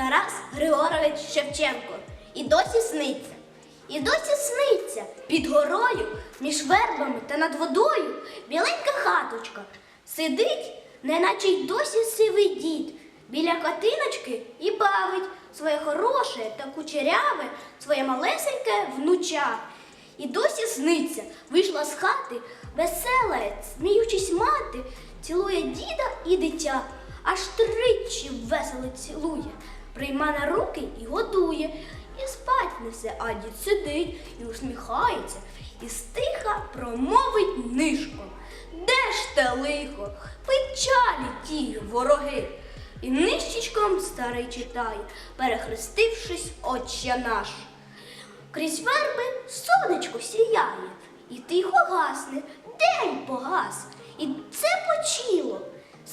Тарас Григорович Шевченко. І досі сниться. І досі сниться під горою, між вербами та над водою біленька хаточка. Сидить, неначе й досі сивий дід, біля катиночки і бавить своє хороше та кучеряве, своє малесеньке внуча. І досі сниться, вийшла з хати, весела, сміючись мати, цілує діда і дитя, аж тричі весело цілує, прийма на руки і годує, і спать несе, а дід сидить і усміхається, і стиха промовить нишком. Де ж те лихо, печалі ті вороги. І нищечком старий читає, перехрестившись, отче наш. Крізь верби сонечко сіяє, і тихо гасне, день погас, і це почило.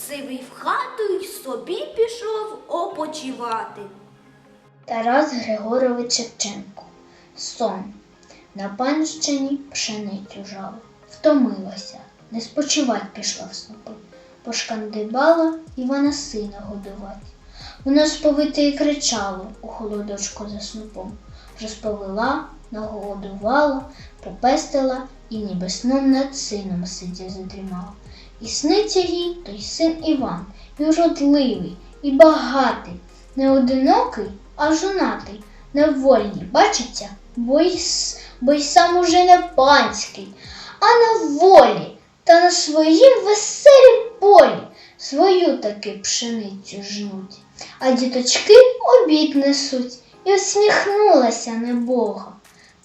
Сивий в хату й собі пішов опочивати. Тарас Григорович Шевченко. Сон. На панщині пшеницю жала. Втомилася, не спочивать пішла в снопи. Пошкандибала Івана сина годувати. Воно сповите і кричало у холодочку за снопом. Розповела, нагодувала, попестила і ніби сном над сином сидя задрімала. І сниться їй той син Іван, і вродливий, і багатий, не одинокий, а жонатий, не вольний, бачиться, бо й, бо й сам уже не панський, а на волі та на своїм веселім полі свою таки пшеницю жнуть. А діточки обід несуть і усміхнулася небога.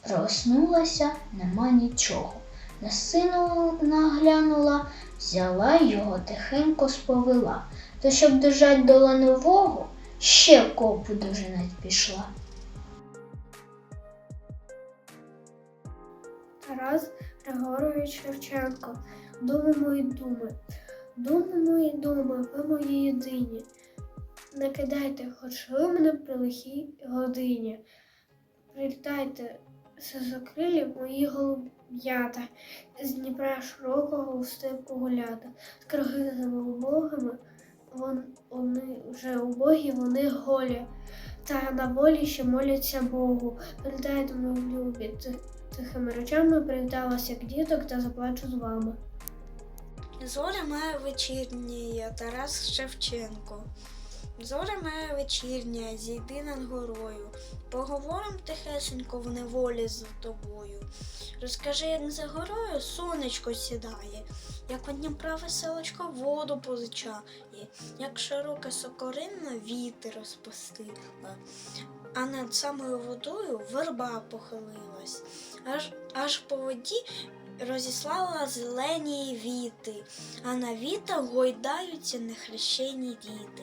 Проснулася нема нічого. На сину наглянула, взяла його тихенько сповела, то щоб дожать до ланового, ще копу дожинать пішла. Тарас Григорович Шевченко. Думи мої думи. Думи мої думи, ви мої єдині. Не кидайте, хоч ви мене при лихій годині. Прилітайте сизокрилі мої голуб'ята, з Дніпра широкого у степу гулята, з киргизами убогими, вон, вони вже убогі, вони голі. Та на волі ще моляться Богу. Прилітайте, мої любі, Тихими речами привіталася як діток та заплачу з вами. Зоря моя вечірня, Тарас Шевченко. Зоря моя вечірня, зійди над горою. Поговорим тихесенько в неволі з тобою. Розкажи, як за горою сонечко сідає, як од Дніпра веселочка воду позичає, як широке сокоринна вітер розпустила, а над самою водою верба похилилась, аж, аж по воді розіслала зелені віти, а на вітах гойдаються нехрещені діти.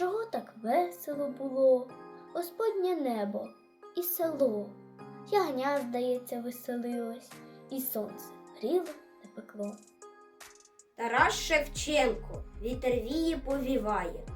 Чого так весело було, Господнє небо і село, ягня, здається, веселилось, і сонце гріло не пекло. Тарас Шевченко, вітер віє повіває,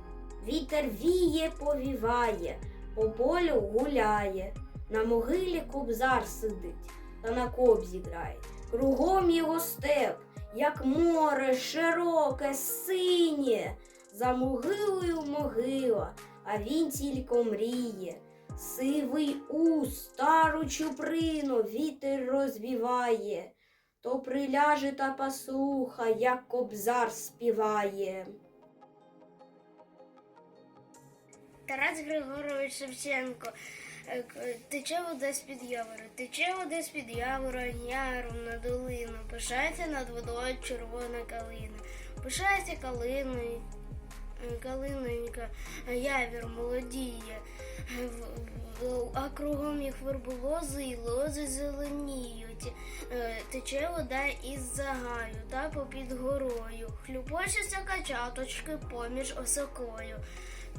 вітер віє повіває, по полю гуляє, на могилі кобзар сидить та на кобзі грає. Кругом його степ, як море широке, синє, за могилою могила, а він тільки мріє. Сивий ус, стару чуприну вітер розвіває то приляже та послуха, як кобзар співає. Тарас Григорович Шевченко. Тече вода з-під явору, тече вода з-під явору, яром на долину. Пишається над водою червона калина. Пишається калиною, е, калинонька, а явір молодіє. А кругом їх верболози і лози зеленіють. е, тече вода із загаю та попід горою. Хлюпочеться качаточки поміж осокою.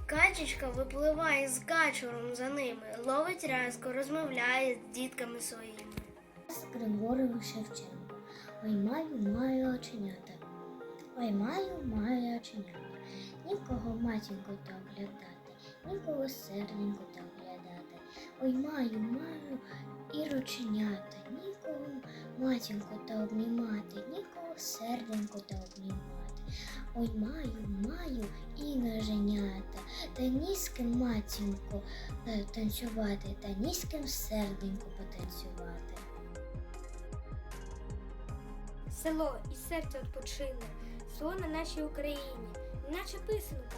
Качечка випливає з качуром за ними, ловить рязку, розмовляє з дітками своїми. Григорович Шевченко. Ой маю, маю оченята. Ой маю, маю оченята. Нікого матінку та оглядати, нікого серденько та оглядати. Ой маю, маю і рученята, нікого матінку та обнімати, нікого серденько та обнімати. Ой маю, маю і ноженята, та ні з ким матінку е, танцювати, та ні з ким серденько потанцювати. Село і серце відпочине, село на нашій Україні, наче писанка.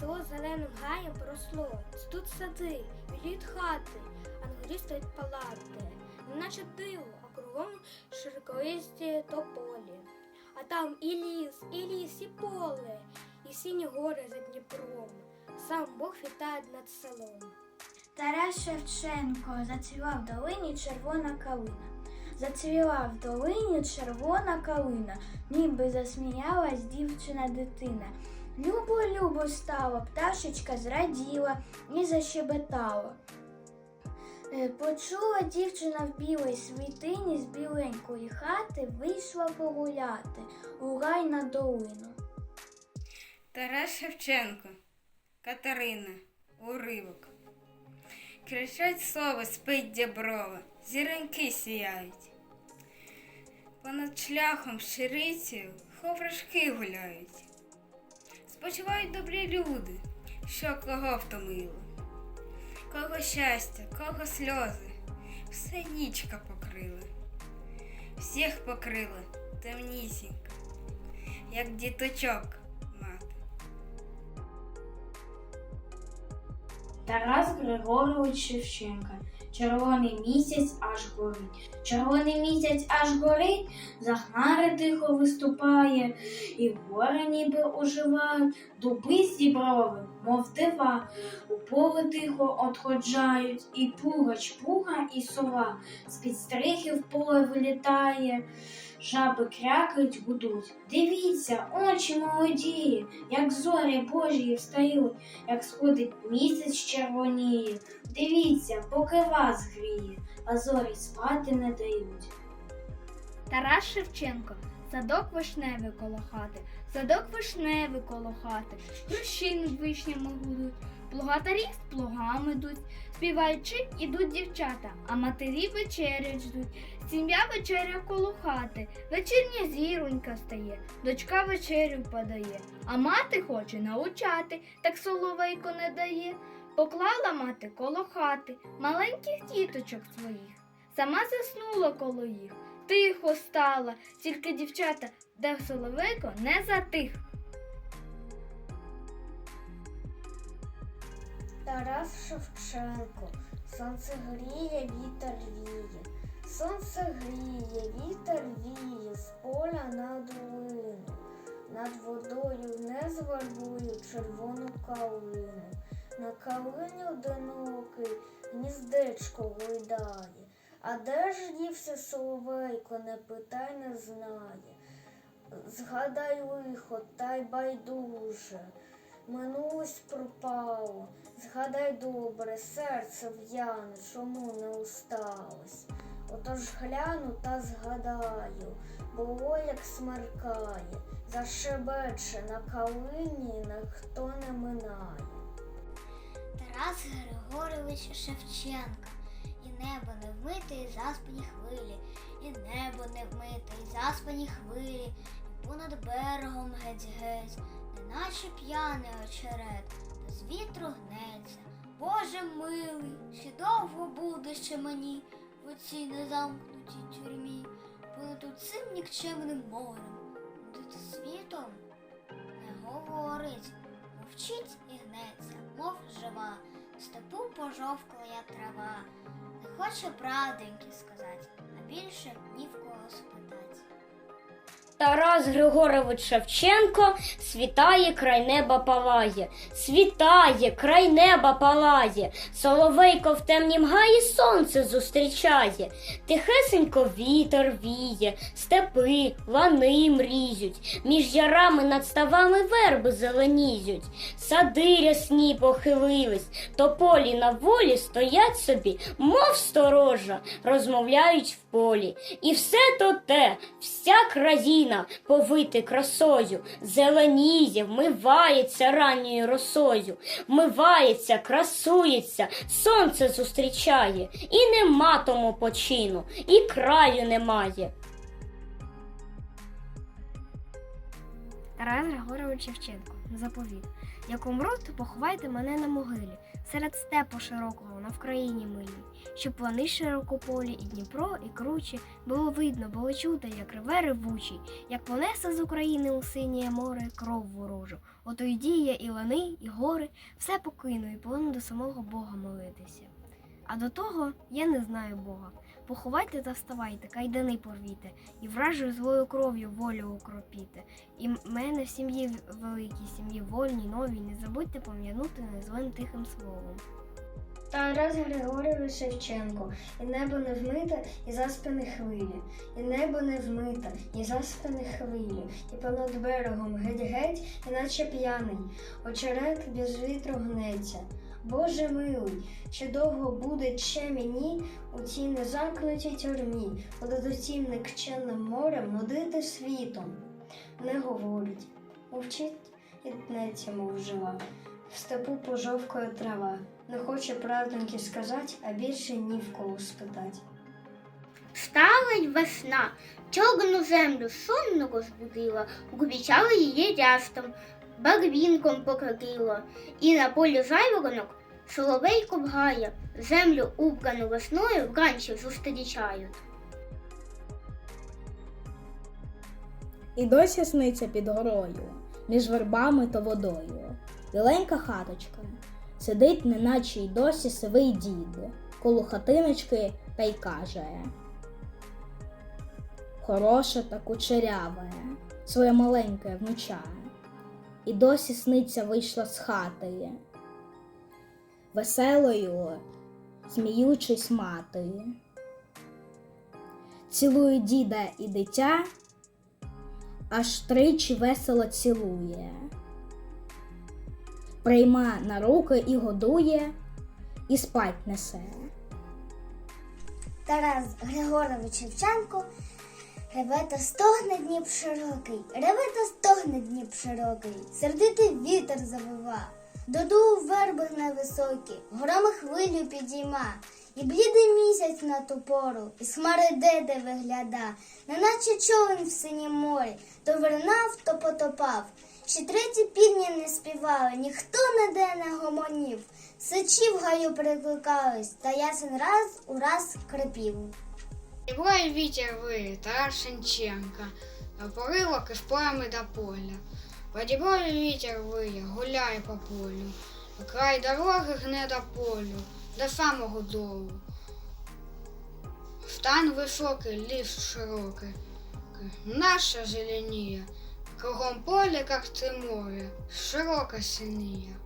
Село зеленим гаєм поросло, тут сади, біліють хати, а стоять палати, наче диво, а кругом широколисті тополі. А там і ліс, і ліс, і поле, і сині гори за Дніпром. Сам Бог вітає над селом. Тарас Шевченко зацвіла в долині червона калина. Зацвіла в долині червона калина, ніби засміялась дівчина дитина. Любо, любо стало, пташечка зраділа і защебетала. Е, Почула дівчина в білій світині з біленької хати, вийшла погуляти у рай на долину. Тарас Шевченко, Катерина, уривок. Кричать сови, спить діброва, зіроньки сіяють. Понад шляхом щирицею ховрашки гуляють. Спочивають добрі люди, що кого втомило. Кого щастя, кого сльози, все нічка покрила. Всіх покрила темнісінька, як діточок Тарас Григорович Шевченка. Червоний місяць аж горить. Червоний місяць аж горить, за хмари тихо виступає, і гори ніби оживають, дуби зіброви, мов дива, у поле тихо отходжають, і пугач, пуга і сова, з-під стрихи в поле вилітає. Жаби крякають, гудуть. Дивіться, очі молоді, як зорі Божі встають, як сходить місяць червоніє. Дивіться, поки вас гріє, а зорі спати не дають. Тарас Шевченко, садок вишневий коло хати, садок вишневий коло хати, хрущі над вишнями гудуть, плугатарі з плугами йдуть, співаючи ідуть дівчата, а матері вечерять ждуть. Сім'я вечеря коло хати, вечірня зіронька стає, дочка вечерю подає, а мати хоче научати, так соловейко не дає. Поклала мати коло хати маленьких діточок своїх, сама заснула коло їх тихо стала, тільки дівчата, де соловейко не затих. Тарас Шевченко, сонце гріє, вітер віє, сонце гріє, вітер віє, з поля на долину, над водою не зварбую червону калину, на калині одинокий гніздечко гойдає, а де ж дівся соловейко, не питай, не знає. Згадай лихо, та й байдуже. Минулось пропало, згадай добре, серце в'яне, чому не усталось. Отож гляну та згадаю, було як смеркає, зашебече на калині, на хто не минає. Тарас Григорович Шевченка. І небо не вмите, і заспані хвилі, і небо не вмите, і заспані хвилі, і понад берегом геть-геть, неначе п'яний очерет, та з вітру гнеться. Боже милий, ще довго буде ще мені в оцій незамкнутій тюрмі, тут цим нікчемним морем, над світом не говорить, мовчить і гнеться, мов жива, степу пожовклая трава. Не хоче правденьки сказати, а більше Тарас Григорович Шевченко світає, край неба палає, світає, край неба палає, соловейко в темнім гаї сонце зустрічає, тихесенько вітер віє, степи, лани мрізють, між ярами над ставами верби зеленізють, сади рясні похилились, тополі на волі стоять собі, мов сторожа, розмовляють в полі. І все то те, вся країна повити красою, зеленіє, вмивається ранньою росою, вмивається, красується, сонце зустрічає, і нема тому почину, і краю немає. Тарас Григорович Шевченко. Заповіт. Як умру, то поховайте мене на могилі, серед степу широкого на Вкраїні милій, щоб плани широкополі, і Дніпро, і кручі було видно, було чути, як реве ревучий, як понесе з України у синє море кров ворожу. Ото й діє і лани, і гори, все покину, і повинен до самого Бога молитися. А до того я не знаю Бога. Поховайте та вставайте, кайдани порвіте, і вражою злою кров'ю волю укропіте. І мене в сім'ї великій, сім'ї вольній, новій, не забудьте пом'янути незлим тихим словом. Тарас Григорович Шевченко, і небо не вмите, і заспані хвилі, і небо не вмите, і заспані хвилі, і понад берегом геть-геть, іначе п'яний, очерет без вітру гнеться. Боже милий, чи довго буде ще мені у цій незамкнутій тюрмі, понад усім морем нудити світом? Не говорить, мовчить і тнеться, мов жива. В степу пожовкою трава. Не хоче правдоньки сказати, а більше ні в кого спитать. Стала весна, чорну землю сонно розбудила, обіцяла її рястом, барвінком покрила, і на полі жайворонок соловейко бгає, землю убрану весною вранці зустрічають. І досі сниться під горою, між вербами та водою. Біленька хаточка, сидить, неначе й досі сивий дід, коло хатиночки та й каже. Хороше та кучеряве, своє маленьке внуча, і досі сниться вийшла з хати, веселою, сміючись мати. Цілує діда і дитя аж тричі весело цілує. Прийма на руки і годує, і спать несе. Тарас Григорович Шевченко реве та стогне Дніп широкий, реве та стогне Дніп широкий, сердитий вітер завива, додув верби невисокі, громи хвилю підійма, і блідий місяць на ту пору, із хмари деде вигляда, неначе човен в синім морі, то вернав, то потопав. Ще треті півні не співали, ніхто ніде не гомонів. Сичі в гаю перекликались, та ясен раз у раз крепів. Іграє вітер виє, Тарас поривок із полями до поля. Водіброю вітер виє, гуляє по полю, край дороги гне до полю, до самого долу. Стан високий, ліс широкий, наша зеленіє, кругом поле, как це море, широко синіє.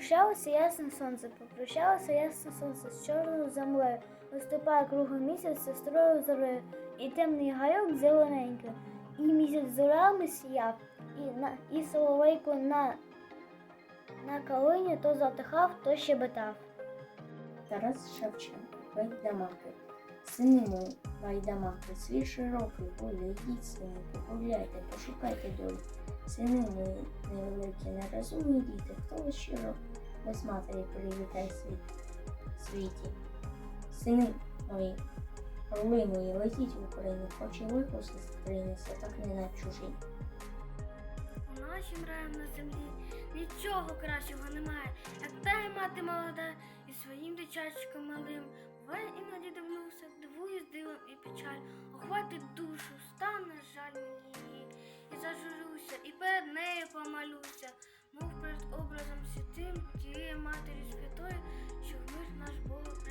Прощалося ясне сонце, попрощалося ясне сонце з чорною землею, виступає кругом місяць сестрою зорею, і темний гайок зелененький, і місяць зорями сіяв, і, на, і соловейко на, на калині то затихав, то щебетав. Тарас Шевченко, Гайдамаки. Сини мої, гайдамаки, світ широкий, поле, йдіть сини, погуляйте, пошукайте долі. Сини мої, невеликі, нерозумні діти, хто ви щиро без матері привітай світ світі. Сини мої, орли мої, летіть в Україну, хоч і лихо стрінеться, так не на чужій. Нашим раєм на землі нічого кращого немає, як та й мати молода і своїм дитячком малим. Буває іноді дивлюся, дивуюсь дивом і печаль, охватить душу, стане жаль мені. І зажурюся, і перед нею помалюся, мов перед образом святим тієї матері святої, що в мир наш Бог.